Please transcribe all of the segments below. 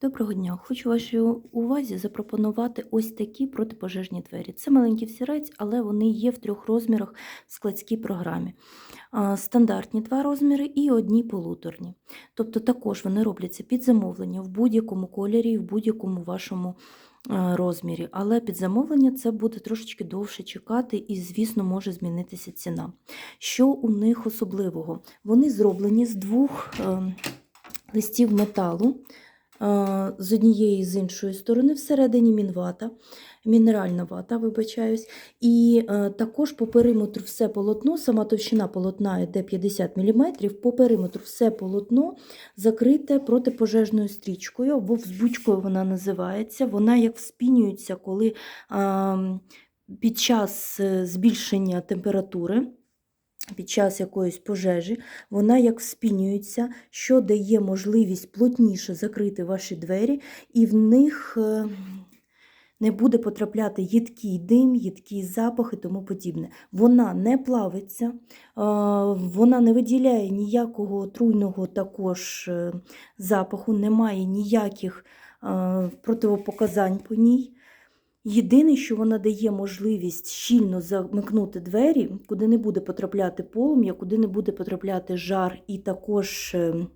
Доброго дня! Хочу вашій увазі запропонувати ось такі протипожежні двері. Це маленький всірець, але вони є в трьох розмірах в складській програмі. Стандартні два розміри і одні полуторні. Тобто також вони робляться під замовлення в будь-якому кольорі в будь-якому вашому е, розмірі. Але під замовлення це буде трошечки довше чекати і, звісно, може змінитися ціна. Що у них особливого? Вони зроблені з двох е, листів металу з однієї і з іншої сторони, всередині мінвата, мінеральна вата, вибачаюсь. І е, також по периметру все полотно, сама товщина полотна йде 50 мм, по периметру все полотно закрите протипожежною стрічкою, або взбучкою вона називається. Вона як вспінюється, коли під час е, збільшення температури. Під час якоїсь пожежі вона як вспінюється, що дає можливість плотніше закрити ваші двері, і в них е, не буде потрапляти їдкий дим, їдкий запах і тому подібне. Вона не плавиться, е, вона не виділяє ніякого отруйного також е, запаху, немає ніяких противопоказань по ній. Єдине, що вона дає можливість щільно замикнути двері, куди не буде потрапляти полум'я, куди не буде потрапляти жар, і також е,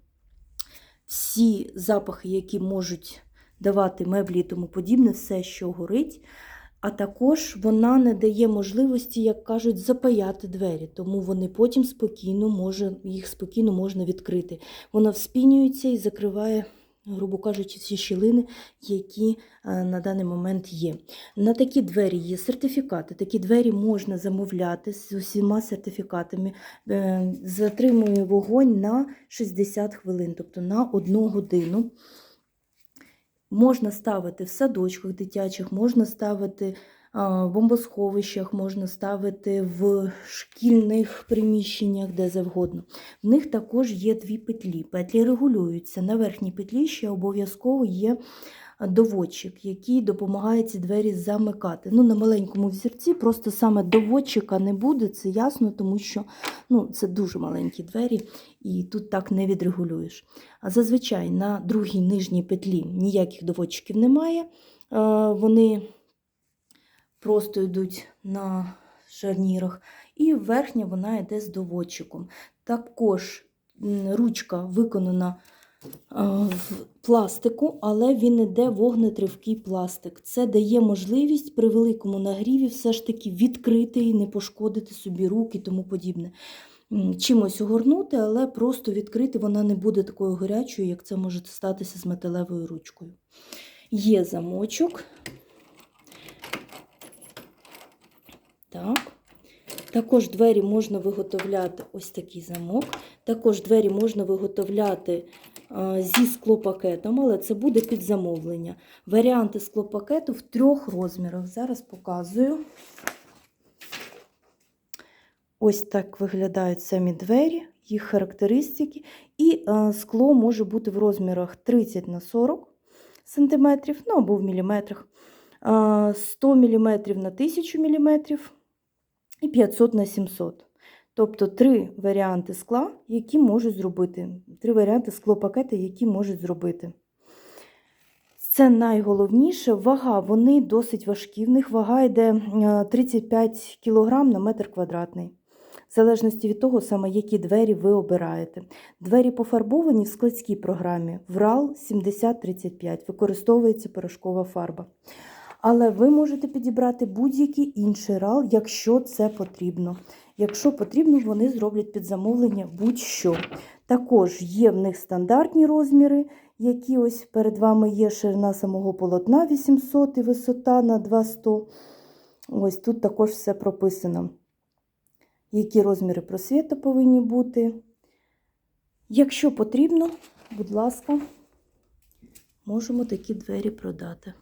всі запахи, які можуть давати меблі і тому подібне, все, що горить. А також вона не дає можливості, як кажуть, запаяти двері, тому вони потім спокійно може, їх спокійно можна відкрити. Вона вспінюється і закриває грубо кажучи, всі щілини, які е, на даний момент є. На такі двері є сертифікати. Такі двері можна замовляти з усіма сертифікатами. Е, Затримує вогонь на 60 хвилин, тобто на 1 годину. Можна ставити в садочках дитячих, можна ставити бомбосховищах, можна ставити в шкільних приміщеннях, де завгодно. В них також є дві петлі. Петлі регулюються. На верхній петлі ще обов'язково є доводчик, який допомагає ці двері замикати. Ну, На маленькому взірці просто саме доводчика не буде, це ясно, тому що ну, це дуже маленькі двері, і тут так не відрегулюєш. А зазвичай на другій нижній петлі ніяких доводчиків немає. Вони просто йдуть на шарнірах, і верхня вона йде з доводчиком. Також ручка виконана в пластику, але він йде вогнетривкий пластик. Це дає можливість при великому нагріві все ж таки відкрити і не пошкодити собі руки і тому подібне. Чимось огорнути, але просто відкрити вона не буде такою гарячою, як це може статися з металевою ручкою. Є замочок. Так. Також двері можна виготовляти ось такий замок. Також двері можна виготовляти зі склопакетом, але це буде під замовлення. Варіанти склопакету в трьох розмірах. Зараз показую. Ось так виглядають самі двері, їх характеристики. І скло може бути в розмірах 30 на 40 см, ну або в міліметрах, 100 мм на 1000 мм і 500 на 700 Тобто три варіанти скла, які можуть зробити, три варіанти склопакети, які можуть зробити. Це найголовніше, вага, вони досить важкі. В них вага йде 35 кг на метр квадратний. В залежності від того, саме які двері ви обираєте. Двері пофарбовані в складській програмі. ВРАЛ 7035, використовується порошкова фарба. Але ви можете підібрати будь-який інший рал, якщо це потрібно. Якщо потрібно, вони зроблять під замовлення будь-що. Також є в них стандартні розміри, які ось перед вами є ширина самого полотна 800 і висота на 200. Ось тут також все прописано. Які розміри просвіту повинні бути. Якщо потрібно, будь ласка, можемо такі двері продати.